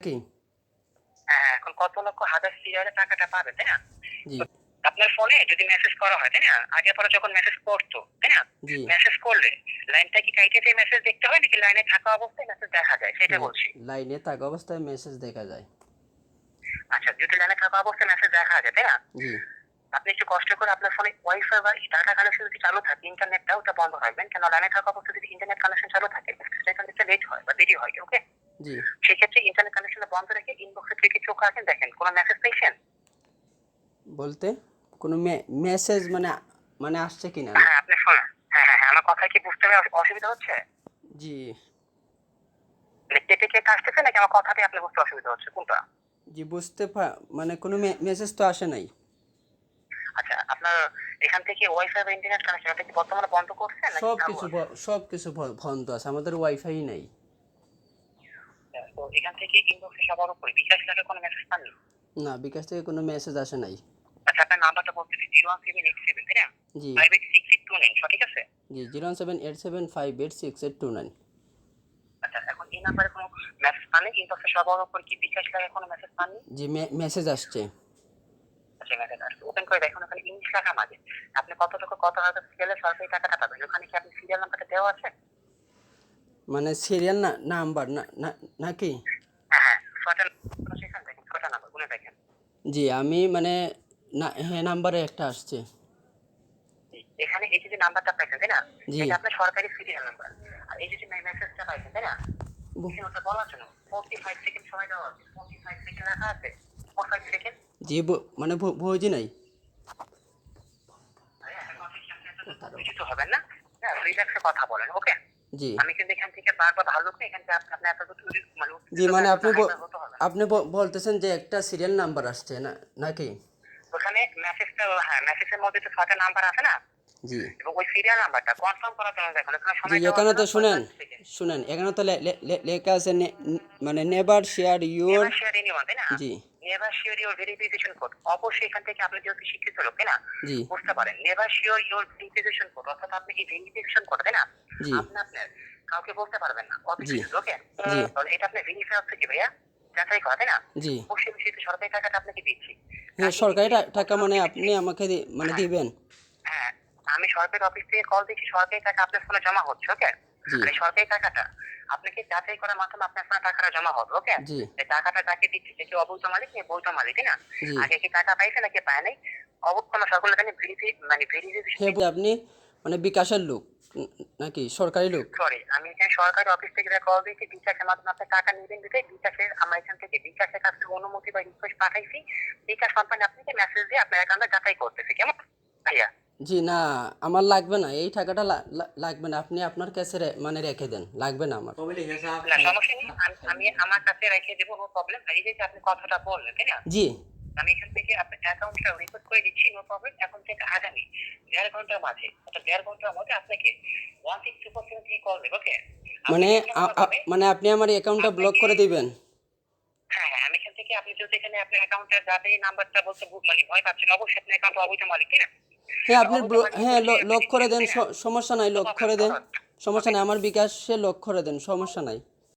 কি? হ্যাঁ এখন কত লক্ষ হাজার সিরিয়ালে টাকাটা পাবে তাই না? আপনার ফোনে যদি মেসেজ করা হয় তাই না? আগে পরে যখন মেসেজ করতো তাই না? মেসেজ করলে লাইনটা কি কাইটে দিয়ে মেসেজ দেখতে হয় নাকি লাইনে থাকা অবস্থায় মেসেজ দেখা যায়? সেটা বলছি। লাইনে থাকা অবস্থায় মেসেজ দেখা যায়। আচ্ছা যদি লাইনে থাকা অবস্থায় মেসেজ দেখা যায় তাই না? আপনি একটু কষ্ট করে আপনার ফোনে ওয়াইফাই বা ডাটা কানেকশন যদি চালু থাকে ইন্টারনেটটা ওটা বন্ধ রাখবেন কেন লাইনে থাকা অবস্থায় যদি ইন্টারনেট কানেকশন চালু থাকে সেখানে লেট হয় বা দেরি হয় ওকে সেক্ষেত্রে ইন্টারনেট কানেকশনটা বন্ধ রেখে ইনবক্সে থেকে চোখ রাখেন দেখেন কোনো মেসেজ পেয়েছেন? বলতে কোনো মেসেজ মানে মানে আসছে কিনা? হ্যাঁ আপনি শোনেন। হ্যাঁ হ্যাঁ হ্যাঁ আমার কথা কি বুঝতে অসুবিধা হচ্ছে? জি। মানে কেটে কেটে আসতেছে নাকি আমার কথাতে আপনি বুঝতে অসুবিধা হচ্ছে? কোনটা? জি বুঝতে মানে কোনো মেসেজ তো আসে নাই। আচ্ছা আপনার এখান থেকে ওয়াইফাই বা ইন্টারনেট কানেকশন এটা কি বর্তমানে বন্ধ করছেন নাকি সব কিছু? সব কিছু বন্ধ আছে আমাদের ওয়াইফাই নাই। তো এখান থেকে ইনবক্সে সবার উপরে বিকাশ লাগে কোনো মেসেজ পাননি। না বিকাশ থেকে কোনো মেসেজ আসে নাই। আচ্ছা আপনার নাম্বারটা বলতেছি zero one seven eight seven তাই না? Five eight six eight two nine সঠিক আছে? জি zero seven eight seven five eight six eight two nine. আচ্ছা এখন এই নাম্বারে কোনো মেসেজ পাননি? ইনবক্সে সবার উপরে কি বিকাশ লাগে কোনো মেসেজ পাননি? জি মেসেজ আসছে। আচ্ছা ওপেন করে দেখুন ওখানে ইংলিশ লেখা মাঝে আপনি কত টাকা কত হাজার স্কেলে সরকারি টাকাটা পাবেন ওখানে কি আপনি সিরিয়াল নাম্বারটা দেওয়া আছে? মানে সিরিয়াল না নাম্বার না নাকি? হ্যাঁ জি আমি মানে না হ্যাঁ নাম্বারে একটা আসছে। এখানে এই যে নাম্বারটা পাইছেন তাই না। এটা আপনার সরকারি সিরিয়াল নাম্বার আর এই যে মেসেজটা পাইছেন তাই না? বু- এখানে ওটা বলার জন্য ফোর্টি ফাইভ সেকেন্ড সময় দেওয়া আছে ফোর্টি ফাইভ সেকেন্ড লেখা আছে। ফোর ফাইভ সেকেন্ড জি মানে বুঝি নাই। হ্যাঁ কথা বলেন ওকে জি। আমি কিন্তু এখান থেকে বারবার ভালো করে এখান থেকে আপনি এত মানে জি মানে আপনি। আপনি বলতেছেন যে একটা সিরিয়াল নাম্বার আসছে না নাকি? ওখানে মেসেজটা হ্যাঁ মেসেজের মধ্যে তো ছয়টা নাম্বার আছে না? জি। এবং ওই সিরিয়াল নাম্বারটা কনফার্ম করার জন্য দেখুন এখানে তো শুনেন শুনেন এখানে তো লে- লে- লে- লেখা আছে মানে নেভার শেয়ার ইউর তাই না? জি। Never share your verification code. অবশ্যই এখান থেকে আপনি যেহেতু শিক্ষিত লোক তাই না? বুঝতে পারেন। Never sure your verification code অর্থাৎ আপনি এই ভেরিফিকেশন কোড তাই না? আপনি আপনার কাউকে বলতে পারবেন না। অফিস ওকে তাহলে এটা আপনি ভেরিফাই হচ্ছে কি ভাইয়া? যাচাই করা তাই না? অবশ্যই বিষয় সরকারি টাকাটা আপনাকে দিচ্ছি। হ্যাঁ সরকারি টাকা মানে আপনি আমাকে মানে দিবেন। হ্যাঁ আমি সরকারি অফিস থেকে কল দিচ্ছি সরকারি টাকা আপনার ফোনে জমা হচ্ছে ওকে জি। সরকারি টাকাটা। আপনাকে যাচাই করার মাধ্যমে আপনার ফোনে টাকাটা জমা হবে ওকে? টাকাটা যাকে দিচ্ছি সে কি অবৈধ মালিক নাকি বৈধ মালিক না? আগে কি টাকা পাইছে নাকি পায় নাই? অবশ্যই সকলে জানি ভেরিফাই মানে ভেরিফিকেশন আপনি মানে বিকাশের লোক নাকি সরকারি লোক? সরি আমি এখানে সরকারি অফিস থেকে কল দিয়েছি বিকাশের মাধ্যমে আপনি টাকা নেবেন দিতে বিকাশের আমরা এখান থেকে বিকাশের কাছে অনুমতি বা রিকোয়েস্ট পাঠাইছি। বিকাশ কোম্পানি আপনাকে মেসেজ দিয়ে আপনার অ্যাকাউন্টে যাচাই করতেছে কেমন? জি না আমার লাগবে না। এই টাকাটা লাগবে না। আপনি আপনার কাছে মানে রেখে দেন। লাগবে না আমার। না সমস্যা নেই। আমি- আমি আমার কাছে রেখে দেবো নো প্রবলেম এই যে আপনি কথাটা বললেন তাই না? জি। আমি এখান থেকে আপনার অ্যাকাউন্টটা রিপোর্ট করে দিচ্ছি নো প্রবলেম এখন থেকে আগামী দেড় ঘণ্টার মাঝে অর্থাৎ দেড় ঘণ্টার মধ্যে আপনাকে ওয়ান সিক্সটি পার্সেন্ট দিয়ে কল দেবো ওকে মানে মানে আপনি আমার অ্যাকাউন্টটা ব্লক করে দিবেন? হ্যাঁ হ্যাঁ আমি এখান থেকে আপনি যদি এখানে আপনার অ্যাকাউন্টের যাতে নাম্বারটা বলতে ভুল- মানে ভয় পাচ্ছেন অবশ্যই আপনার অ্যাকাউন্ট অবৈধ মালিক না? হ্যাঁ আপনি ব্ল- হ্যাঁ লক করে দেন সমস্যা নাই লক করে দেন। সমস্যা নাই আমার বিকাশে লক করে দেন সমস্যা নাই।